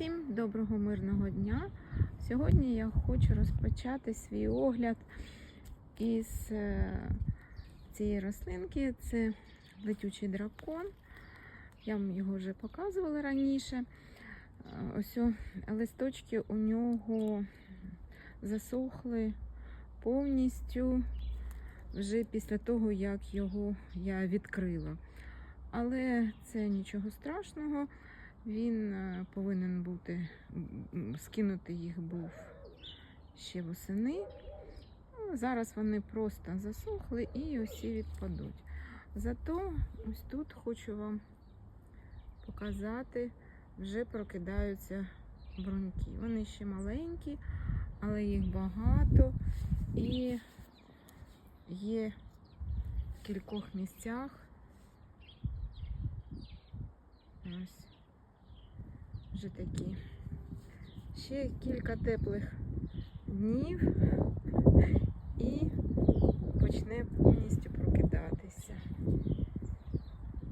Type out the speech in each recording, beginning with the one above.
Всім доброго мирного дня. Сьогодні я хочу розпочати свій огляд із е, цієї рослинки. Це летючий дракон. Я вам його вже показувала раніше. Е, Ось листочки у нього засохли повністю вже після того, як його я відкрила. Але це нічого страшного. Він е, повинен бути, скинути їх був ще восени. Ну, Зараз вони просто засохли і усі відпадуть. Зато ось тут хочу вам показати, вже прокидаються бруньки. Вони ще маленькі, але їх багато і є в кількох місцях. Ось вже такі. Ще кілька теплих днів і почне повністю прокидатися.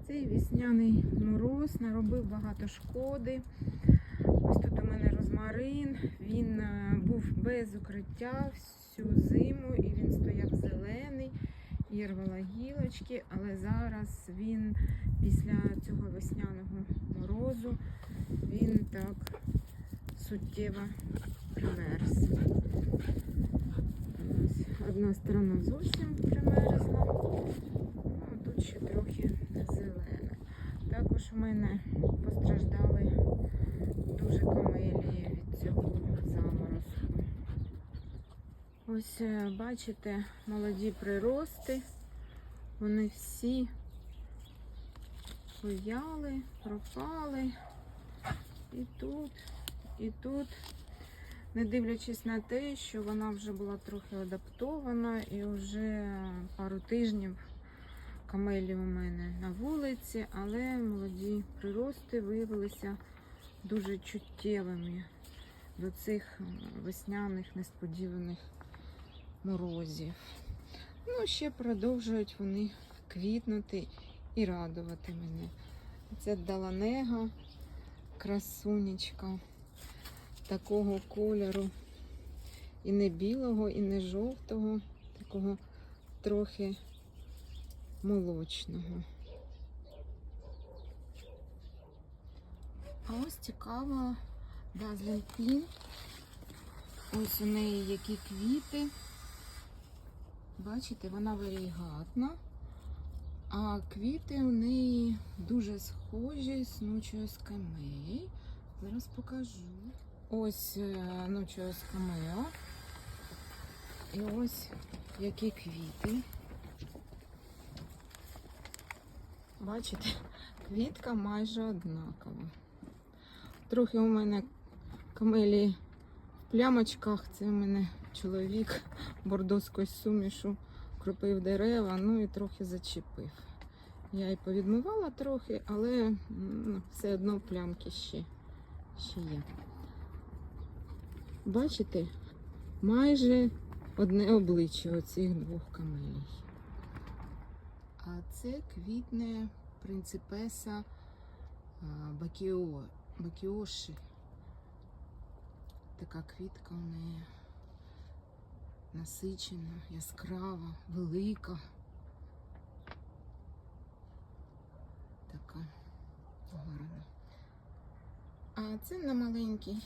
Цей весняний мороз наробив багато шкоди. Ось тут у мене розмарин, він е, був без укриття всю зиму і він стояв зелений, і рвала гілочки, але зараз він після цього весняного морозу він так суттєво примерз. Одна сторона зовсім примерзла, а тут ще трохи зелене. Також у мене постраждали дуже камелії від цього заморозку. Ось е, бачите молоді прирости. Вони всі пов'яли, пропали. І тут, і тут, не дивлячись на те, що вона вже була трохи адаптована і вже пару тижнів камелі у мене на вулиці, але молоді прирости виявилися дуже чуттєвими до цих весняних несподіваних морозів. Ну, ще продовжують вони квітнути і радувати мене. Це даланега, красунечка такого кольору. І не білого, і не жовтого, такого трохи молочного. А ось цікаво Dazzling Pink. Ось у неї які квіти. Бачите, вона варігатна, а квіти у неї дуже схожі з ночою скамеї. Зараз покажу. Ось е, ночою скамео. І ось які квіти. Бачите, квітка майже однакова. Трохи у мене камелії в плямочках. Це у мене чоловік бордоською сумішу кропив дерева, ну і трохи зачепив. Я і повідмивала трохи, але все одно плямки ще, ще є. Бачите, майже одне обличчя оцих двох камелій. А це квітне принципеса бакіо, бакіоші. Така квітка у неї насичена, яскрава, велика. Така гарна. А це на маленькій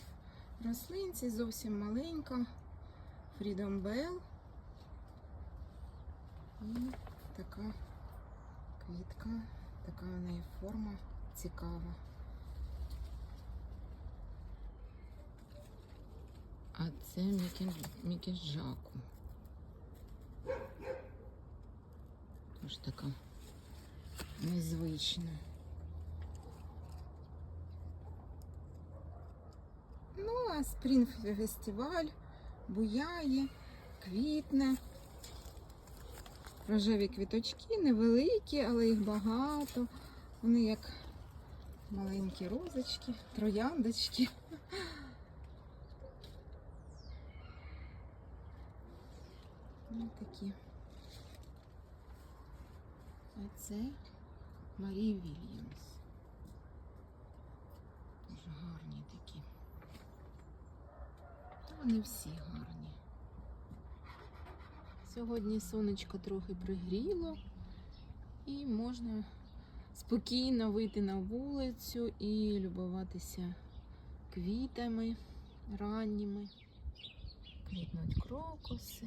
рослинці, зовсім маленька. Freedom Bell. І така квітка, така у неї форма цікава. А це Мікі- Мікіжаку. Тож така незвична. Ну, а спрінг фестиваль буяє, квітне. Рожеві квіточки невеликі, але їх багато. Вони як маленькі розочки, трояндочки. Ось такі. А це Марія Вільямс. Дуже гарні такі. Та Вони всі гарні. Сьогодні сонечко трохи пригріло і можна спокійно вийти на вулицю і любуватися квітами ранніми. Квітнуть крокуси.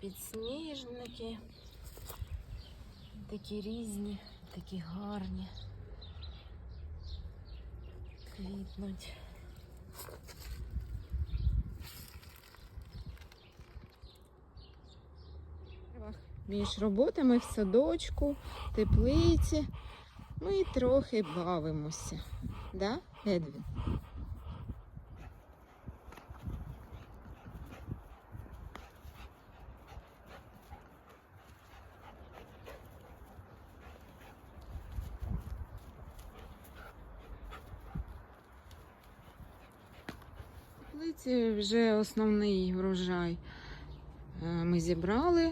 Підсніжники. Такі різні, такі гарні. Квітнуть. Між роботами в садочку, теплиці ми трохи бавимося. Да, Едвін? Теплиці вже основний врожай е, ми зібрали.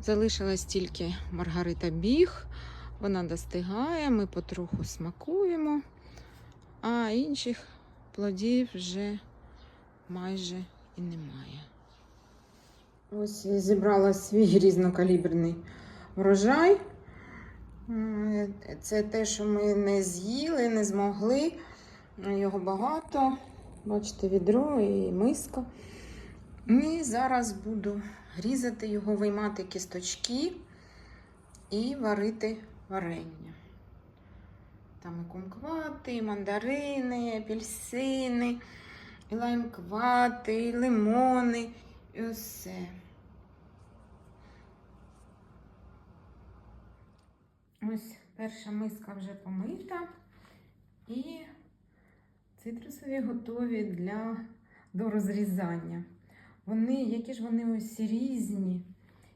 Залишилась тільки Маргарита Біг. Вона достигає, ми потроху смакуємо, а інших плодів вже майже і немає. Ось зібрала свій різнокаліберний врожай. Це те, що ми не з'їли, не змогли. Його багато. Бачите, відро і миска. І зараз буду різати його, виймати кісточки і варити варення. Там і кумквати, і мандарини, і апельсини, і лаймквати, і лимони, і усе. Ось перша миска вже помита. І цитрусові готові для до розрізання. Вони, які ж вони ось різні,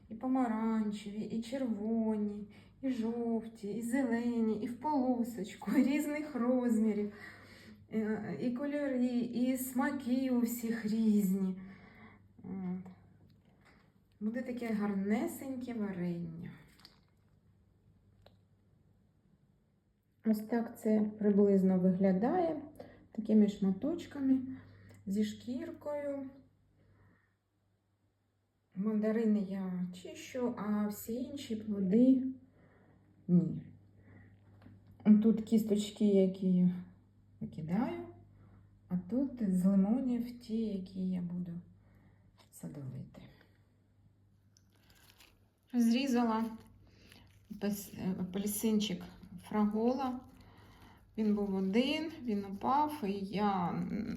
і помаранчеві, і червоні, і жовті, і зелені, і в полосочку, і різних розмірів, Е, і кольори, і смаки у всіх різні. Буде таке гарнесеньке варення. Ось так це приблизно виглядає такими шматочками зі шкіркою. Мандарини я чищу, а всі інші плоди ні. Тут кісточки, які викидаю, а тут з лимонів ті, які я буду садовити. Розрізала апельс- апельсинчик фрагола. Він був один, він упав, і я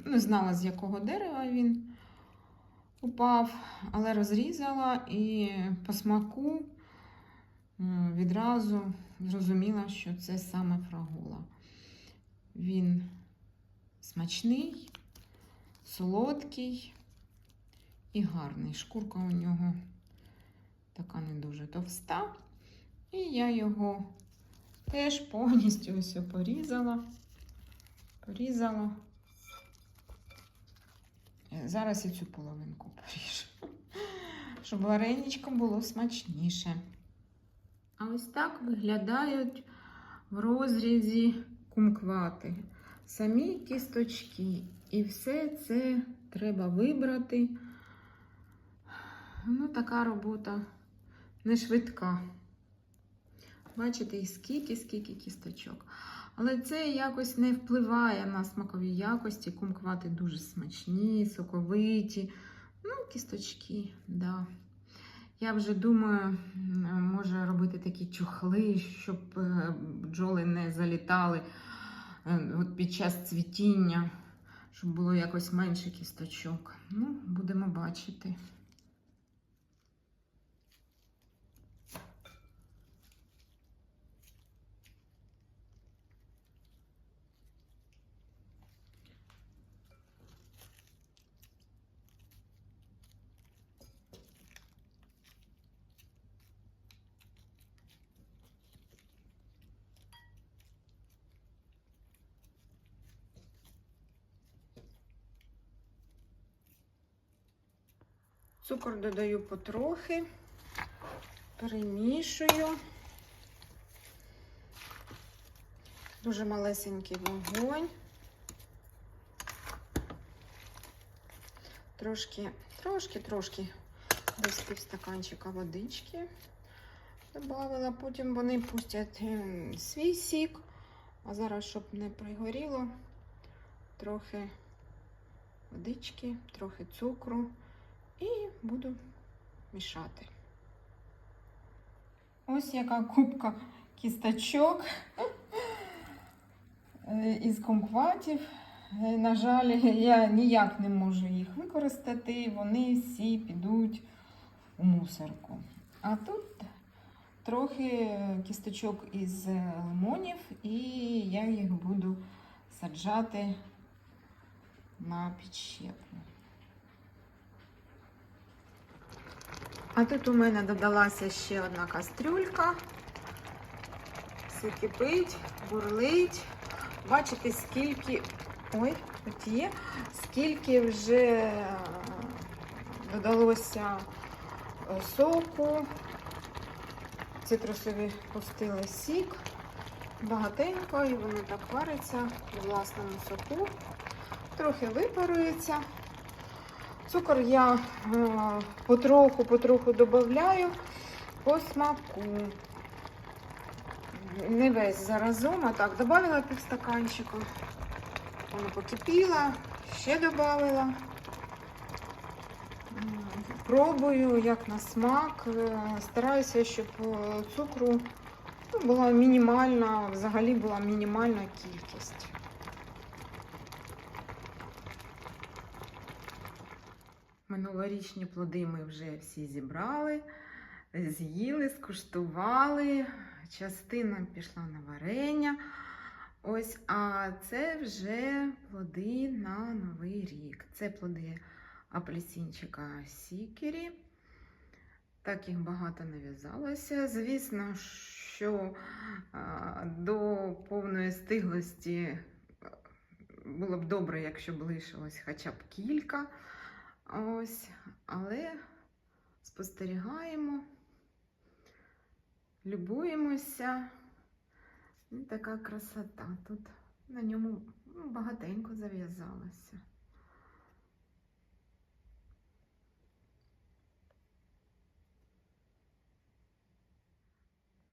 не знала, з якого дерева він упав, але розрізала і по смаку відразу зрозуміла, що це саме фрагула. Він смачний, солодкий і гарний. Шкурка у нього така не дуже товста. І я його теж повністю ось порізала. Порізала. Е, Зараз я цю половинку поріжу, щоб вареничко було смачніше. А ось так виглядають в розрізі кумквати. Самі кісточки. І все це треба вибрати. Ну, така робота не швидка. Бачите, і скільки, скільки кісточок. Але це якось не впливає на смакові якості. Кумквати дуже смачні, соковиті. Ну, кісточки, да. Я вже думаю, може робити такі чохли, щоб е, бджоли не залітали е, от під час цвітіння, щоб було якось менше кісточок. Ну, будемо бачити. Цукор додаю потрохи, перемішую. Дуже малесенький вогонь. Трошки, трошки, трошки десь півстаканчика водички додавила. Потім вони пустять ем, свій сік. А зараз, щоб не пригоріло, трохи водички, трохи цукру і буду мішати. Ось яка кубка кісточок е, із кумкватів. Е, На жаль, я ніяк не можу їх використати, вони всі підуть у мусорку. А тут трохи кісточок із лимонів, і я їх буду саджати на підщепу. А тут у мене додалася ще одна кастрюлька. Все кипить, бурлить. Бачите, скільки. Ой, тут є, скільки вже е, додалося е, соку. Цитрусові пустили сік. Багатенько, і воно так вариться у власному соку. Трохи випарується. Цукор я потроху-потроху додаю по смаку. Не весь заразом, а так, додала півстаканчику. Воно покипіло, ще додала. Пробую, як на смак. Е, Стараюся, щоб е, цукру ну, була мінімальна, взагалі була мінімальна кількість. Минулорічні плоди ми вже всі зібрали, з'їли, скуштували. Частина пішла на варення. Ось, а це вже плоди на Новий рік. Це плоди апельсинчика Сікері. Так їх багато нав'язалося. Звісно, що до повної стиглості було б добре, якщо б лишилось хоча б кілька. Ось, але спостерігаємо, любуємося. І така красота. Тут на ньому ну, багатенько зав'язалося.